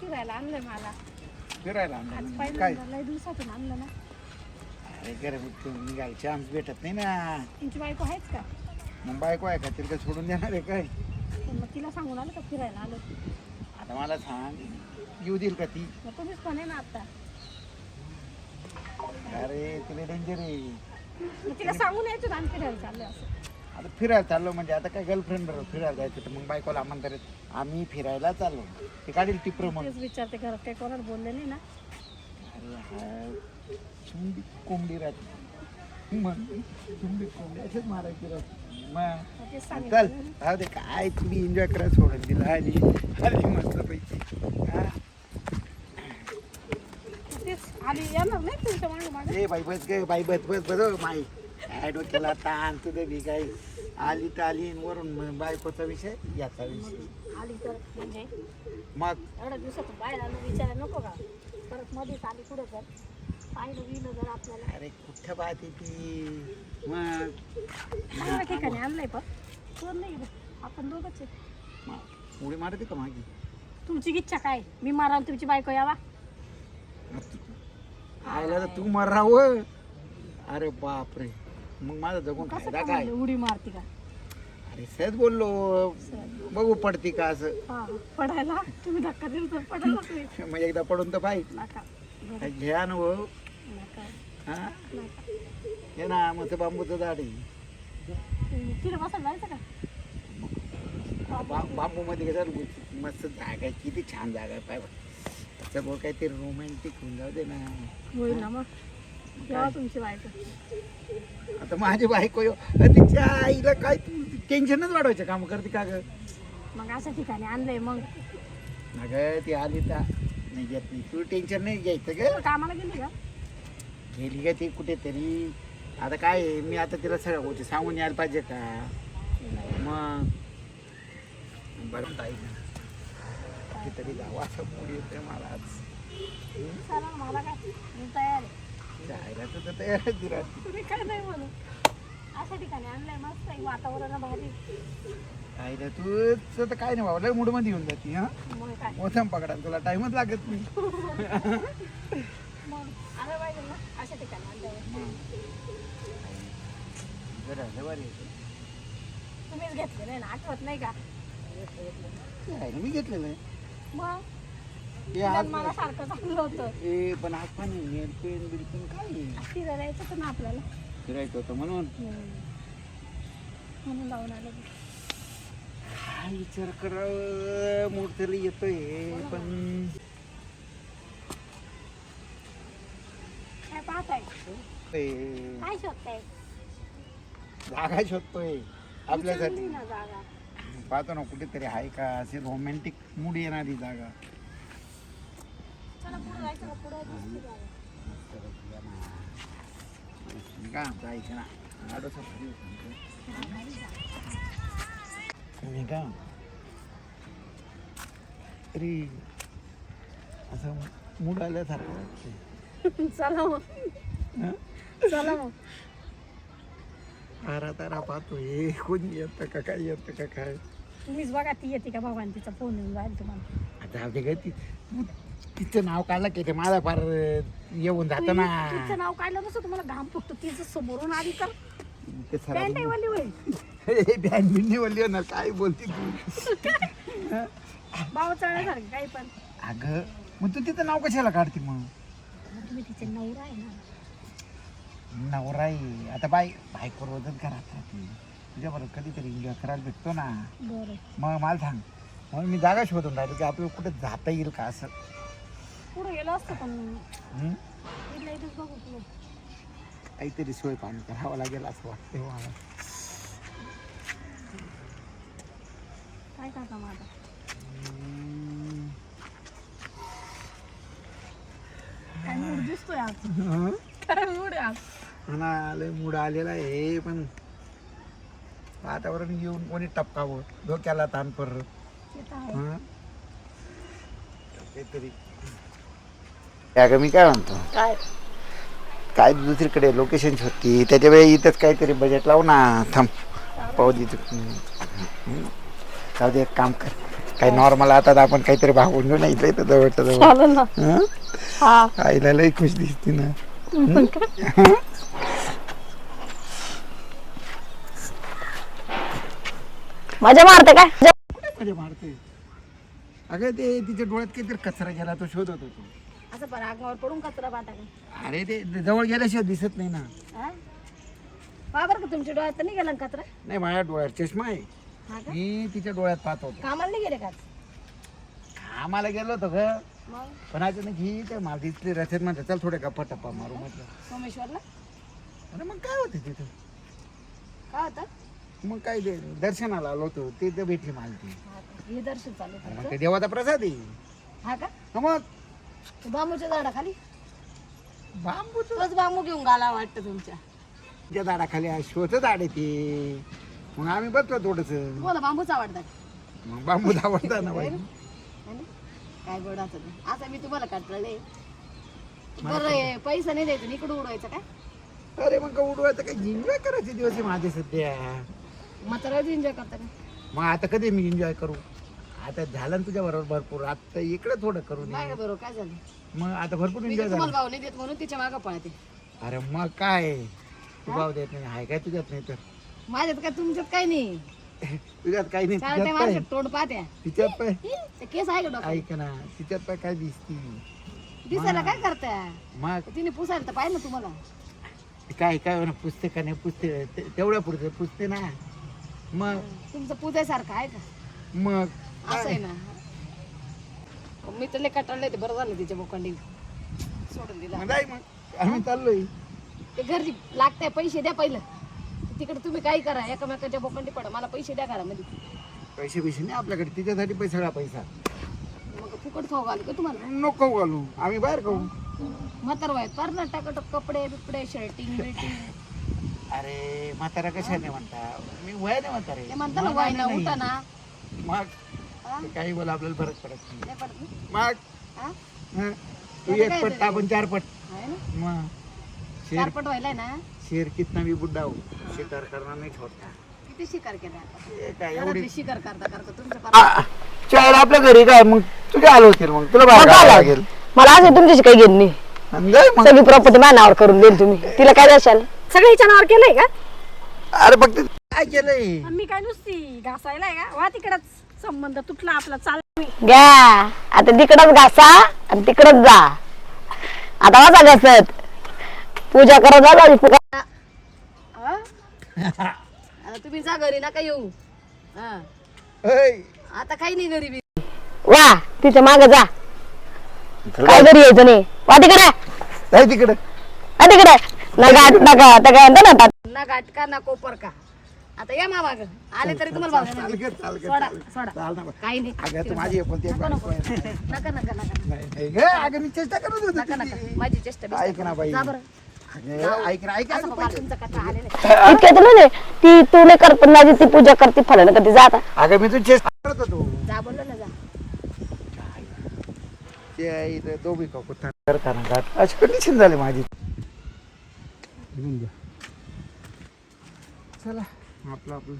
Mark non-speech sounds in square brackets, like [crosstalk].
फिरायला आणलंय मला. फिरायला आज आणलं. काय? पहिल्यांदा लय दिवसातून आणलं ना. अरे गरम निघायला चान्स भेटत नाही ना. तुमची बायको आहेच का? मग बायको आहे का? तिला काय सोडून देणार आहे काय? पण मग तिला सांगून आलं का फिरायला आलो? आता मला सांग येऊ देईल का ती? मग तुम्हीच पण आहे ना आता. अरे तुला डेंजर आहे. मग तिला सांगून यायचं ना आम्ही फिरायला चाललोय असं. आता फिरायला चाललो म्हणजे आता काय गर्लफ्रेंड बरोबर फिरायला जायचं तर मग बायकोला म्हणतात आम्ही फिरायला चाललो. ते काढील टिप्र म्हणून तेच विचारते घरात काही कोणाला बोलले नाही ना? अरे हा चुंबी कोंबडी राहते. मग चुंबी कोंबडी असंच मारायची राहते. मग मग तेच चल सांगितलं. ना. राहू दे काय तुम्ही एन्जॉय करा सोडून दिला. आली आली मस्त पैकी हा. तेच आली येणार नाही तुमच्या मागे मागे? ए by bus gay by bus बस बस हो, माई. काय डोक्याला ताण तुझं बी काय आली तर आली आणि वरून मग बायकोचा विषय याचा विषय. आली तर म्हणजे? मग? एवढ्या दिवसातून बाहेर आलं विचारायला नको का? परत मध्येच आली कुठं तर? पाहिलं विलं जर आपल्याला. अरे कुठं बात ती? मग? चांगल्या ठिकाणी आणलंय पण कोण नाही. आपण दोघंच आहे. मा- उडी मारते का मागे? तुमची इच्छा काय? मी मारा तुमची बायको यावा? आयला तर तू मर राव अरे बापरे. मग माझा जगून कसं फायदा काय? काय उडी मारती का? अरे सहज बोललो. बघू पडती का असं. हा पडायला? तुम्ही धक्का दिला तर पडायलाच नाही मग एकदा पडून तर पाहिजे नका. बरं, घ्या ना हो नका. हा? नका. हे ना मग बांबूचं झाड आहे. तिला बसायला जायचं का? बा- बांबू मध्ये कसं मस्त जागा आहे. किती छान जागा आहे. पाय त्याच्यामुळे काहीतरी रोमॅन्टिक होऊन जाऊ दे ना. होईल ना मग. तुमची बायको. आता माझी बायको यो- अरे तिच्या आईला काय तू टेन्शनच वाढवायचं काम करते का ग? मग अशा ठिकाणी आणलंय मग. अगं ती आली तर नाही घेत नाही. तू टेन्शन नाही घ्यायचं ग. तू कामाला गेली का? गेली का ती कुठेतरी. आता काय आहे, मी आता तिला सगळ्या गोष्टी सांगून यायला पाहिजे का? मग. बरं ताई. कुठेतरी जावं असं पुढे येते मला आज. चला ना, मला काय? मी तयार आहे. तुम्ही काय नाही अशा ठिकाणी आणलंय मस्त आहे वातावरण भारी तूच तर काय नाही बाबा लय येऊन जाते हा? मग काय मोसम तुला टाइमच लागत नाही. मग आलं पाहिजे ना अशा ठिकाणी आणल्यावर बरं झालं बरं आहे. तुम्हीच घेतले नाही ना? आठवत नाही का? ते आहे ना, मी घेतलेलं आहे. मग? आज मला सारखं चांगलं होतं. ए पण आज पण नेल पेन बिलपेन काय? फिरायला यायचं होतं ना आपल्याला. फिरायचं होतं म्हणून. म्हणून लावून आलं. काय विचार करावं? मूड तरी येतोय पण काय पाहताय? ते काय शोधताय? जागा शोधतोय आपल्यासाठी. जागा. पाहतो ना कुठेतरी आहे का? असे रोमॅन्टिक मूड येणारी जागा चला पुढे जायचं का पुढे दिसते जागा. का जायचं ना आडोसा फिरू मी का तरी असं मूड आल्यासारखं वाटते चला मग. चला मग तारा तारा पाहतोय कोणी येतं का काय येतं का काय तुम्हीच बघा ती येते का भगवान तिचा फोन येऊन जाईल तुम्हाला आता आपली दे ती तिचं नाव काढलं की ते माझा फार येऊन जातं ना. तिचं नाव काढलं नसतं तुम्हाला घाम फुटतो. तिचं समोरून आली तर? ते पॅन्ट सर वाली होईल बँड बिंडी बोलली ना काय बोलते तू? [laughs] भाव चढण्यासारखं काही पण. अगं मग तू तिचं नाव कशाला काढते मग? मग तुम्ही तिचे नवरा आहे ना. नवरा आहे. आता बाय बायकोर वजन करत राहते तुझ्या बरोबर कधीतरी एन्जॉय करायला भेटतो ना. बरं. मग मला सांग. मग मी जागा शोधून राहिलो की आपल्याला कुठे जाता येईल का असं? पुढे गेलो असतं पण? इथल्या इथेच बघू पुढे काहीतरी सोय पाणी करावं लागेल असं वाटतंय मला काय करता. काय मूड दिसतोय आज हं? काय मूड आहे आज ना लय मूड आलेला आहे पण वातावरण येऊन कोणी टपकावं डोक्याला ताण परत ते तर आहे हं? काहीतरी अगं मी काय म्हणतो? काय? काय दुसरीकडे लोकेशन शोधती? त्याच्या वेळी इथंच काहीतरी बजेट लावू ना. थांब. पाहू दे तू. जाऊ दे एक काम कर. काही नॉर्मल आता आपण काहीतरी भागून घेऊ नाही इथं जवळच्या जवळ. चालेल ना. हं? हा. आईला लई खुश दिसते ना. मजा मारते काय? मध्ये मारते. अगं ते तिच्या डोळ्यात काहीतरी कचरा गेला तो शोधत होतो. असं पण पडून कचरा का? अरे ते जवळ गेल्याशिवाय दिसत नाही ना. हा? पहा बरं का तुमच्या डोळ्यात तर नाही गेला ना कचरा. नाही माझ्या डोळ्यात चष्मा आहे. हा का? मी तिच्या डोळ्यात पाहत होतो. कामाला नाही गेले का आम्हाला गेलो होतो ग. मग? पण अचानक ही ते मला तिथले रस्त्यात म्हणते चल थोडे गप्पा टप्पा मारू म्हटलं. सोमेश्वरला? अरे मग काय होते तिथं? काय होतं? मग काय ते दर्शनाला आलो होतो ते तर भेटली मला ती हा का? हे दर्शन चालू अरे मग? ते देवाचा प्रसाद आहे. हा का? हा मग बांबूच्या झाडाखाली? बांबूचं? तोच बांबू घेऊन गाला वाटतं तुमच्या. त्या झाडाखाली शोच झाड आहे ते. मग आम्ही बसलो थोडस. तुम्हाला बांबूच आवडतात. मग बांबू आवडता ना बाई. है ना? काय गोड असं ते. असं मी तुम्हाला काटले बरं आहे, पैसा नाही द्यायचं इकडे उडवायचं काय? अरे मग का उडवायचं काही एन्जॉय करायचे दिवस आहे माझे सध्या. म्हातारा एन्जॉय करता का? मग आता कधी मी एन्जॉय करू? आता झालं ना तुझ्या बरोबर भरपूर. आता इकडे थोडं करू नये काय बरोबर काय झालं? मग आता भरपूर मी एन्जॉय तर झालं. भाव नाही देत म्हणून तिच्या मागं पळते. अरे मग काय? तू भाव देत नाही. हाय काय तुझ्यात नाही तर? माझ्यात काय तुमच्यात काय नाही? तुझ्यात काही नाही चालते तिच्यात काय? माझं तोंड पाहत्या तिच्यात पाय ते केस आहे का डॉक्टर ऐक ना तिच्यात पाय काय दिसती. दिसायला काय करताय? मग? तिने पुसायला तर पाहिजे ना तुम्हाला. काय काय होणार पुसते का नाही? पुसते. ते- तेवढ्या पुरते पुसते ना. मग? तुमचं पूजासारखं आहे का? मग? असं आहे ना. मी तर लय कटाळले ते बरं झालं तिच्या बोकांडी सोडून दिला. मग जाय मग आम्ही चाललोय. ते घरी लागताय पैसे द्या पहिलं. तिकडे तुम्ही काही करा एकमेकाच्या बोकांडी पडा मला पैसे द्या घरामध्ये. पैसे पैसे नाही आपल्याकडे तिच्यासाठी पैसा पैसा. मग फुकट खाऊ घालू का तुम्हाला? नको घालू आम्ही बाहेर खाऊ. म्हातार वय तर ना टाकट कपडे बिपडे शर्टिंग बिर्टिंग अरे म्हातारा कशाने म्हणता मी वयाने म्हणता रे ते म्हणता ना वय ना उठा ना. मग? ते काही बोला आपल्याला फरक पडत नाही? मग. हा? हं? तू एक पट? आपण चार पट. आहे ना? मग. शेर चारपट व्हायलाय ना? शेर कितना भी बुड्ढा हो. शिकार करना नहीं छोड़ता. किती शिकार केला? आता? हे काय एवढी घरातली शिकार करता करता तुमच्या पार- चार आपल्या घरी काय? मग आलो होतील मग? तुला बाहेर जावं लागेल. मला अजून तुमच्याशी काही घेत नाही. आणि जाय मग. सगळी प्रॉपर्टी माझ्या नावावर करून देईल तुम्ही. तिला काय द्याल सगळं हिच्या नावावर केलंय का? अरे फक्त काय केलंय? मी काय नुसती घासायला आहे का? वा तिकडच. संबंध तुटला आपला चाल घ्या. आता तिकडच घासा आणि तिकडच जा. आता वाचा घासत. पूजा करत जा पूजा- आता तुम्ही जा घरी नका येऊ. हा. आता काही नाही घरी बी. वा तिच्या माग जा. काय घरी यायचं नाही? वा तिकडे. तिकडे तिकडे. ना गाठ नका त्या काय म्हणतात ना तात- ना ना कोपर का आता या मा माग आले तरी तुम्हाला भाव सोडा. सोडा. ना. काही नाही. अगं तू माझी एक नको, बायको आहे. [laughs] नका नका नका. नाही नाही. ग, अगं मी चेष्टा करत होतो नका नका. तुझी. माझी चेष्टा ऐक ना बाई. जा बरं. अगं, ऐक ना ऐक असं ना, बघा, तुमचा कथा आले नाही इतक्यात नाही. ती तू नाही करत पण माझी ती पूजा करते फलन करते. जा आता. अगं मी तू चेष्टा करत होतो. जा बोललो ना जा. ते इथं दोघी का कुठं? करताना घाट अशी कंडिशन झाली माझी? चला. आपलं आपलं